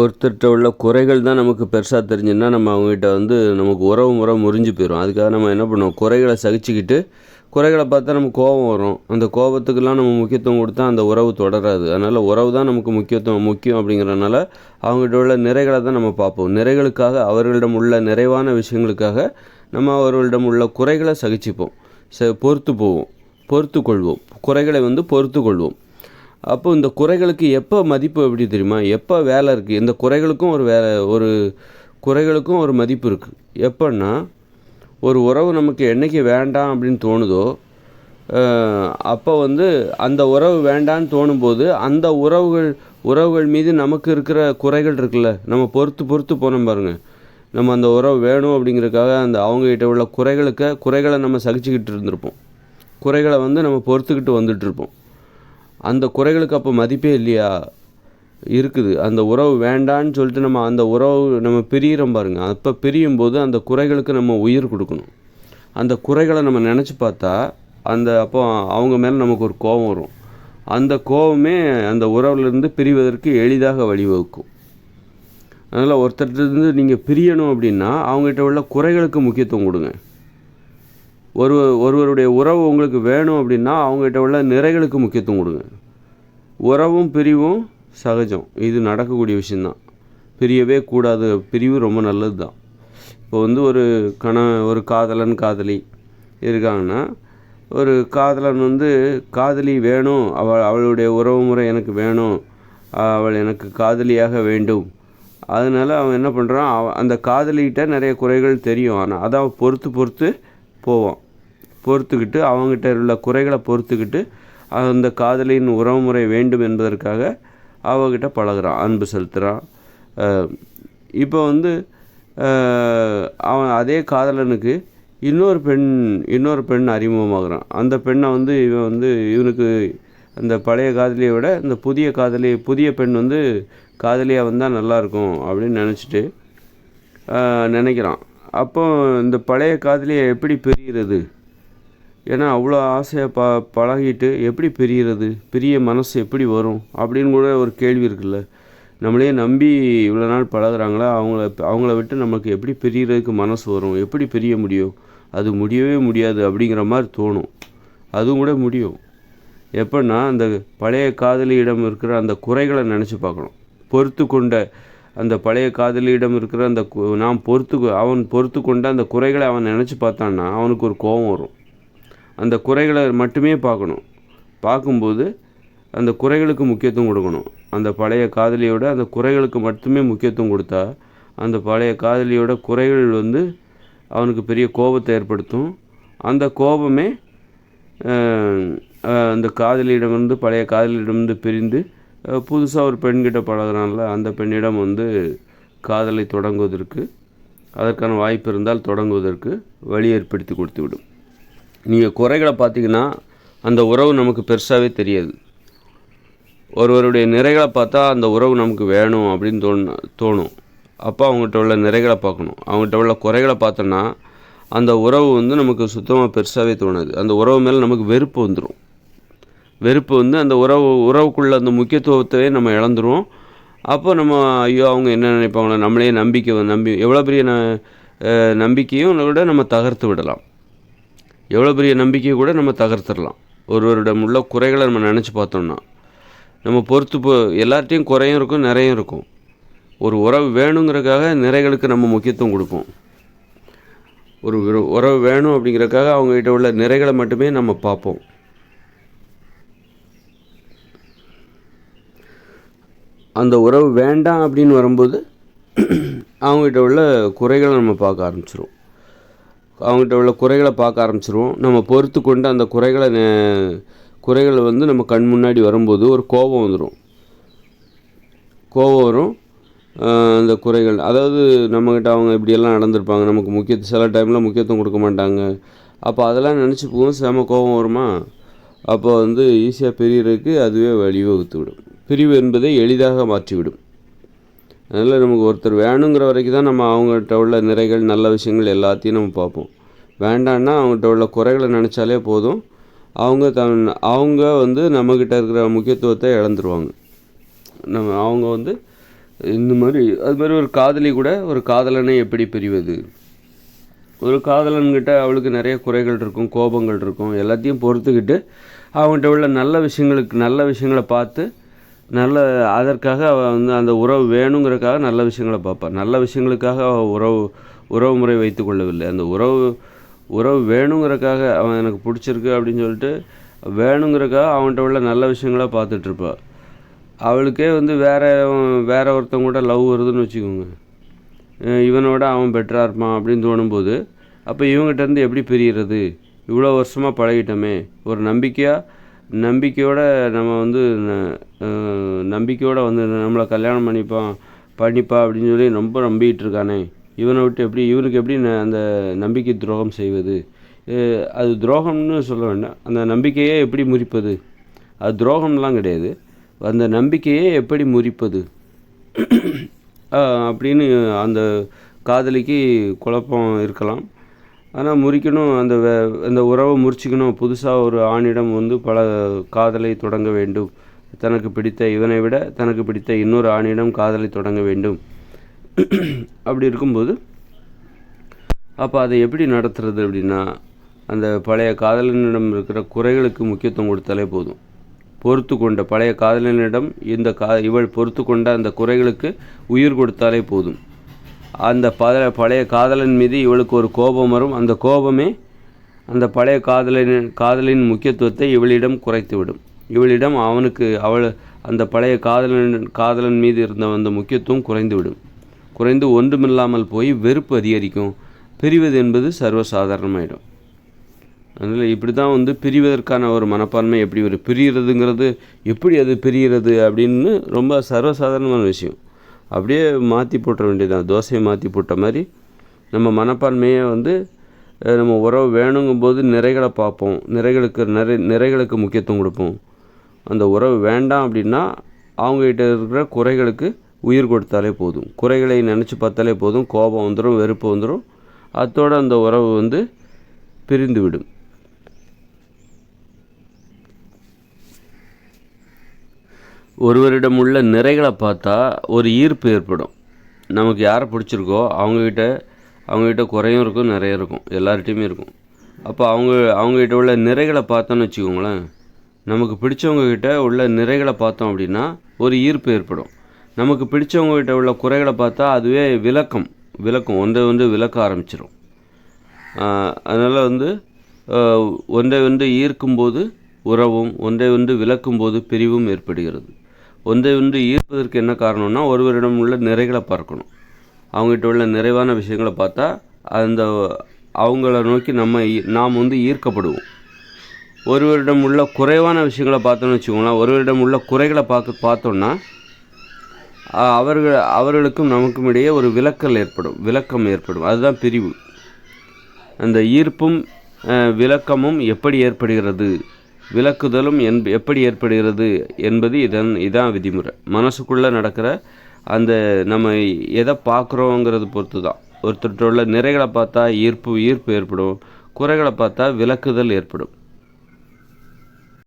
ஒருத்தர்கிட்ட உள்ள குறைகள் தான் நமக்கு பெருசாக தெரிஞ்சுன்னா நம்ம அவங்ககிட்ட வந்து நமக்கு உறவு முறை முறிஞ்சு போயிடும் அதுக்காக நம்ம என்ன பண்ணுவோம்? குறைகளை சகிச்சுக்கிட்டு குறைகளை பார்த்தா நமக்கு கோபம் வரும். அந்த கோபத்துக்கெல்லாம் நம்ம முக்கியத்துவம் கொடுத்தா அந்த உறவு தொடராது. அதனால் உறவு தான் நமக்கு முக்கியத்துவம் முக்கியம் அப்படிங்கிறனால அவங்ககிட்ட உள்ள நிறைகளை தான் நம்ம பார்ப்போம். நிறைகளுக்காக அவர்களிடம் உள்ள நிறைவான விஷயங்களுக்காக நம்ம அவர்களிடம் உள்ள குறைகளை சகிச்சுப்போம். ச பொறுத்து போவோம். பொறுத்து கொள்வோம். குறைகளை வந்து பொறுத்து கொள்வோம். அப்போ இந்த குறைகளுக்கு எப்போ மதிப்பு எப்படி தெரியுமா? எப்போ வேலை இருக்குது இந்த குறைகளுக்கும் ஒரு வேலை ஒரு குறைகளுக்கும் ஒரு மதிப்பு இருக்குது எப்போன்னா ஒரு உறவு நமக்கு என்னைக்கு வேண்டாம் அப்படின்னு தோணுதோ அப்போ வந்து அந்த உறவு வேண்டான்னு தோணும்போது அந்த உறவுகள் உறவுகள் மீது நமக்கு இருக்கிற குறைகள் இருக்குல்ல நம்ம பொறுத்து பொறுத்து போனோம் பாருங்கள் நம்ம அந்த உறவு வேணும் அப்படிங்கிறதுக்காக அந்த அவங்ககிட்ட உள்ள குறைகளுக்கு குறைகளை நம்ம சகிச்சுக்கிட்டு இருந்திருப்போம். குறைகளை வந்து நம்ம பொறுத்துக்கிட்டு வந்துட்டுருப்போம் அந்த குறைகளுக்கு அப்போ மதிப்பே இல்லையா? இருக்குது. அந்த உறவு வேண்டான்னு சொல்லிட்டு நம்ம அந்த உறவு நம்ம பிரியிறோம் பாருங்க. அப்போ பிரியும் போது அந்த குறைகளுக்கு நம்ம உயிர் கொடுக்கணும். அந்த குறைகளை நம்ம நினச்சி பார்த்தா அந்த அப்போ அவங்க மேலே நமக்கு ஒரு கோபம் வரும். அந்த கோபமே அந்த உறவுலேருந்து பிரிவதற்கு எளிதாக வழிவகுக்கும். அதனால் ஒருத்தர்கிட்டருந்து நீங்கள் பிரியணும் அப்படின்னா அவங்ககிட்ட உள்ள குறைகளுக்கு முக்கியத்துவம் கொடுங்க. ஒரு ஒருவருடைய உறவு உங்களுக்கு வேணும் அப்படின்னா அவங்ககிட்ட உள்ள நிறைகளுக்கு முக்கியத்துவம் கொடுங்க. உறவும் பிரிவும் சகஜம். இது நடக்கக்கூடிய விஷயந்தான் பிரியவே கூடாது பிரிவு ரொம்ப நல்லது தான் இப்போ வந்து ஒரு கண ஒரு காதலன் காதலி இருக்காங்கன்னா ஒரு காதலன் வந்து காதலி வேணும் அவள் அவளுடைய உறவு முறை எனக்கு வேணும் அவள் எனக்கு காதலியாக வேண்டும். அதனால் அவன் என்ன பண்ணுறான் அவ அந்த காதலிகிட்ட நிறைய குறைகள் தெரியும். ஆனால் அதை அவன் பொறுத்து பொறுத்து போவான். பொறுத்துக்கிட்டு அவங்ககிட்ட உள்ள குறைகளை பொறுத்துக்கிட்டு அந்த காதலின் உறவுமுறை வேண்டும் என்பதற்காக அவகிட்ட பழகுறான் அன்பு செலுத்துகிறான் இப்போ வந்து அவன் அதே காதலனுக்கு இன்னொரு பெண் இன்னொரு பெண் அறிமுகமாகிறான். அந்த பெண்ணை வந்து இவன் வந்து இவனுக்கு அந்த பழைய காதலியை விட இந்த புதிய காதலி புதிய பெண் வந்து காதலியாக வந்தால் நல்லாயிருக்கும் அப்படின்னு நினச்சிட்டு நினைக்கிறான். அப்போ இந்த பழைய காதலியை எப்படி பிரிகிறது? ஏன்னா அவ்வளோ ஆசையாக ப பழகிட்டு எப்படி பிரிகிறது பிரிய மனசு எப்படி வரும்? அப்படின்னு கூட ஒரு கேள்வி இருக்குல்ல. நம்மளே நம்பி இவ்வளோ நாள் பழகுறாங்களா? அவங்கள அவங்கள விட்டு நமக்கு எப்படி பிரியறதுக்கு மனசு வரும்? எப்படி பிரிய முடியும்? அது முடியவே முடியாது அப்படிங்கிற மாதிரி தோணும். அதுவும் கூட முடியும். எப்படின்னா அந்த பழைய காதலியிடம் இருக்கிற அந்த குறைகளை நினச்சி பார்க்கணும். பொறுத்து கொண்ட அந்த பழைய காதலியிடம் இருக்கிற அந்த நாம் பொறுத்து அவன் பொறுத்து கொண்ட அந்த குறைகளை அவன் நினச்சி பார்த்தான்னா அவனுக்கு ஒரு கோபம் வரும். அந்த குறைகளை மட்டுமே பார்க்கணும். பார்க்கும்போது அந்த குறைகளுக்கு முக்கியத்துவம் கொடுக்கணும். அந்த பழைய காதலியோட அந்த குறைகளுக்கு மட்டுமே முக்கியத்துவம் கொடுத்தா அந்த பழைய காதலியோட குறைகள் வந்து அவனுக்கு பெரிய கோபத்தை ஏற்படுத்தும். அந்த கோபமே அந்த காதலியிடமிருந்து பழைய காதலியிடமிருந்து பிரிந்து புதுசாக ஒரு பெண்கிட்ட பழகிறான்ல அந்த பெண்ணிடம் வந்து காதலை தொடங்குவதற்கு அதற்கான வாய்ப்பு இருந்தால் தொடங்குவதற்கு வழி ஏற்படுத்தி கொடுத்து விடும் நீங்கள் குறைகளை பார்த்தீங்கன்னா அந்த உறவு நமக்கு பெருசாகவே தெரியாது. ஒருவருடைய நிறைகளை பார்த்தா அந்த உறவு நமக்கு வேணும் அப்படின்னு தோணு தோணும். அப்போ அவங்ககிட்ட உள்ள நிறைகளை பார்க்கணும். அவங்ககிட்ட உள்ள குறைகளை பார்த்தோன்னா அந்த உறவு வந்து நமக்கு சுத்தமாக பெருசாகவே தோணாது. அந்த உறவு மேலே நமக்கு வெறுப்பு வந்துடும் வெறுப்பு வந்து அந்த உறவு உறவுக்குள்ள அந்த முக்கியத்துவத்தையே நம்ம இழந்துருவோம். அப்போ நம்ம ஐயோ அவங்க என்ன நினைப்பாங்களோ நம்மளே நம்பிக்கை நம்பி எவ்வளோ பெரிய ந நம்பிக்கையும் விட நம்ம தகர்த்து விடலாம். எவ்வளோ பெரிய நம்பிக்கையை கூட நம்ம தகர்த்துடலாம். ஒருவரிடம் உள்ள குறைகளை நம்ம நினச்சி பார்த்தோம்னா நம்ம பொறுத்து போ எல்லார்ட்டையும் குறையும் இருக்கும் நிறையும் இருக்கும். ஒரு உறவு வேணுங்கிறதுக்காக நிறைகளுக்கு நம்ம முக்கியத்துவம் கொடுப்போம். ஒரு உறவு வேணும் அப்படிங்கிறக்காக அவங்ககிட்ட உள்ள நிறைகளை மட்டுமே நம்ம பார்ப்போம். அந்த உறவு வேண்டாம் அப்படின்னு வரும்போது அவங்ககிட்ட உள்ள குறைகளை நம்ம பார்க்க ஆரம்பிச்சிடும் அவங்ககிட்ட உள்ள குறைகளை பார்க்க ஆரம்பிச்சிருவோம். நம்ம பொறுத்து கொண்டு அந்த குறைகளை குறைகளை வந்து நம்ம கண் முன்னாடி வரும்போது ஒரு கோபம் வந்துடும் கோபம் வரும். அந்த குறைகள். அதாவது நம்மக்கிட்ட அவங்க இப்படியெல்லாம் நடந்திருப்பாங்க. நமக்கு முக்கிய சில டைமில் முக்கியத்துவம் கொடுக்க மாட்டாங்க. அப்போ அதெல்லாம் நினச்சி போகும் செம கோபம் வருமா? அப்போ வந்து ஈஸியாக பிரியறதுக்கு அதுவே வழிவகுத்து விடும். பிரிவு என்பதை எளிதாக மாற்றிவிடும். அதனால் நமக்கு ஒருத்தர் வேணுங்கிற வரைக்கும் தான் நம்ம அவங்ககிட்ட உள்ள நிறைகள் நல்ல விஷயங்கள் எல்லாத்தையும் நம்ம பார்ப்போம். வேண்டான்னா அவங்ககிட்ட உள்ள குறைகளை நினச்சாலே போதும். அவங்க தன் அவங்க வந்து நம்மக்கிட்ட இருக்கிற முக்கியத்துவத்தை இழந்துருவாங்க. நம்ம அவங்க வந்து இந்த மாதிரி அது மாதிரி ஒரு காதலி கூட ஒரு காதலனை எப்படி பிரிவது? ஒரு காதலன்கிட்ட அவளுக்கு நிறைய குறைகள் இருக்கும் கோபங்கள் இருக்கும் எல்லாத்தையும் பொறுத்துக்கிட்டு அவங்ககிட்ட உள்ள நல்ல விஷயங்களுக்கு நல்ல விஷயங்களை பார்த்து நல்ல அதற்காக அவள் வந்து அந்த உறவு வேணுங்கிறக்காக நல்ல விஷயங்களை பார்ப்பாள் நல்ல விஷயங்களுக்காக அவள் உறவு உறவு முறை வைத்து கொள்ளவில்லை. அந்த உறவு உறவு வேணுங்கிறக்காக அவன் எனக்கு பிடிச்சிருக்கு அப்படின்னு சொல்லிட்டு வேணுங்கிறக்காக அவன்கிட்ட உள்ள நல்ல விஷயங்களாக பார்த்துட்ருப்பாள் அவளுக்கே வந்து வேறு வேற ஒருத்தவங்க கூட லவ் வருதுன்னு வச்சுக்கோங்க. இவனோட அவன் பெட்டராக இருப்பான் அப்படின்னு தோணும்போது அப்போ இவங்ககிட்டருந்து எப்படி பிரியறது? இவ்வளோ வருஷமாக பழகிட்டோமே. ஒரு நம்பிக்கையாக நம்பிக்கையோட நம்ம வந்து ந- நம்பிக்கையோட வந்து நம்மளை கல்யாணம் பண்ணிப்பான் பண்ணிப்பா அப்படின்னு சொல்லி ரொம்ப நம்பிக்கிட்டு இருக்கானே. இவனை விட்டு எப்படி இவனுக்கு எப்படி அந்த நம்பிக்கை துரோகம் செய்வது? அது துரோகம்னு சொல்ல வேண்டாம். அந்த நம்பிக்கையே எப்படி முறிப்பது? அது துரோகம்லாம் கிடையாது. அந்த நம்பிக்கையே எப்படி முறிப்பது? அப்படின்னு அந்த காதலிக்கு குழப்பம் இருக்கலாம். ஆனால் முறிக்கணும் அந்த வே அந்த உறவை முறிச்சிக்கணும். புதுசாக ஒரு ஆணிடம் வந்து பல காதலை தொடங்க வேண்டும். தனக்கு பிடித்த இவனை விட தனக்கு பிடித்த இன்னொரு ஆணிடம் காதலை தொடங்க வேண்டும். அப்படி இருக்கும்போது அப்போ அதை எப்படி நடத்துறது அப்படின்னா அந்த பழைய காதலனிடம் இருக்கிற குறைகளுக்கு முக்கியத்துவம் கொடுத்தாலே போதும். பொறுத்து கொண்ட பழைய காதலனிடம் இந்த கா இவள் பொறுத்து கொண்ட அந்த குறைகளுக்கு உயிர் கொடுத்தாலே போதும். அந்த ப பழைய காதலன் மீது இவளுக்கு ஒரு கோபம் வரும். அந்த கோபமே அந்த பழைய காதலனின் காதலின் முக்கியத்துவத்தை இவளிடம் குறைத்துவிடும். இவளிடம் அவனுக்கு அவள் அந்த பழைய காதலன் காதலன் மீது இருந்த அந்த முக்கியத்துவம் குறைந்துவிடும். குறைந்து ஒன்றுமில்லாமல் போய் வெறுப்பு அதிகரிக்கும். பிரிவது என்பது சர்வசாதாரணமாயிடும். அதனால் இப்படி தான் வந்து பிரிவதற்கான ஒரு மனப்பான்மை எப்படி ஒரு பிரிகிறதுங்கிறது எப்படி அது பிரிகிறது அப்படின்னு ரொம்ப சர்வசாதாரணமான விஷயம். அப்படியே மாற்றி போட்டுற வேண்டியதுதான். தோசையை மாற்றி போட்ட மாதிரி நம்ம மனப்பான்மையை வந்து நம்ம உறவு வேணுங்கும்போது நிறைகளை பார்ப்போம். நிறைகளுக்கு நிறை நிறைகளுக்கு முக்கியத்துவம் கொடுப்போம். அந்த உறவு வேண்டாம் அப்படின்னா அவங்ககிட்ட இருக்கிற குறைகளுக்கு உயிர் கொடுத்தாலே போதும். குறைகளை நினச்சி பார்த்தாலே போதும். கோபம் வந்துடும் வெறுப்பு வந்துடும் அத்தோட அந்த உறவு வந்து பிரிந்து ஒருவரிடம் உள்ள நிறைகளை பார்த்தா ஒரு ஈர்ப்பு ஏற்படும். நமக்கு யாரை பிடிச்சிருக்கோ அவங்கக்கிட்ட அவங்கக்கிட்ட குறையும் இருக்கும் நிறைய இருக்கும். எல்லார்கிட்டையுமே இருக்கும். அப்போ அவங்க அவங்கக்கிட்ட உள்ள நிறைகளை பார்த்தோன்னு வச்சுக்கோங்களேன் நமக்கு பிடிச்சவங்கக்கிட்ட உள்ள நிறைகளை பார்த்தோம் அப்படின்னா ஒரு ஈர்ப்பு ஏற்படும். நமக்கு பிடிச்சவங்ககிட்ட உள்ள குறைகளை பார்த்தா அதுவே விளக்கம் விளக்கம் ஒன்றை வந்து விளக்க ஆரம்பிச்சிடும் அதனால் வந்து ஒன்றை வந்து ஈர்க்கும்போது உறவும் ஒன்றை வந்து விளக்கும்போது பிரிவும் ஏற்படுகிறது. ஒன்றை வந்து ஈர்ப்பதற்கு என்ன காரணம்னா ஒருவரிடம் உள்ள நிறைகளை பார்க்கணும். அவங்ககிட்ட உள்ள நிறைவான விஷயங்களை பார்த்தா அந்த அவங்கள நோக்கி நம்ம ஈ- நாம் வந்து ஈர்க்கப்படுவோம். ஒருவரிடம் உள்ள குறைவான விஷயங்களை பார்த்தோன்னு வச்சுக்கோங்களேன் ஒருவரிடம் உள்ள குறைகளை பார்க்க பார்த்தோன்னா அவர்கள் அவர்களுக்கும் நமக்கும் இடையே ஒரு விலக்கல் ஏற்படும் விளக்கம் ஏற்படும். அதுதான் பிரிவு. அந்த ஈர்ப்பும் விளக்கமும் எப்படி ஏற்படுகிறது? விளக்குதலும் என் எப்படி ஏற்படுகிறது என்பது இதன் இதான் விதிமுறை. மனசுக்குள்ளே நடக்கிற அந்த நம்ம எதை பார்க்குறோங்கிறது பொறுத்து தான் ஒருத்தர்கிட்ட உள்ள நிறைகளை பார்த்தா ஈர்ப்பு ஈர்ப்பு ஏற்படும். குறைகளை பார்த்தா விளக்குதல் ஏற்படும்.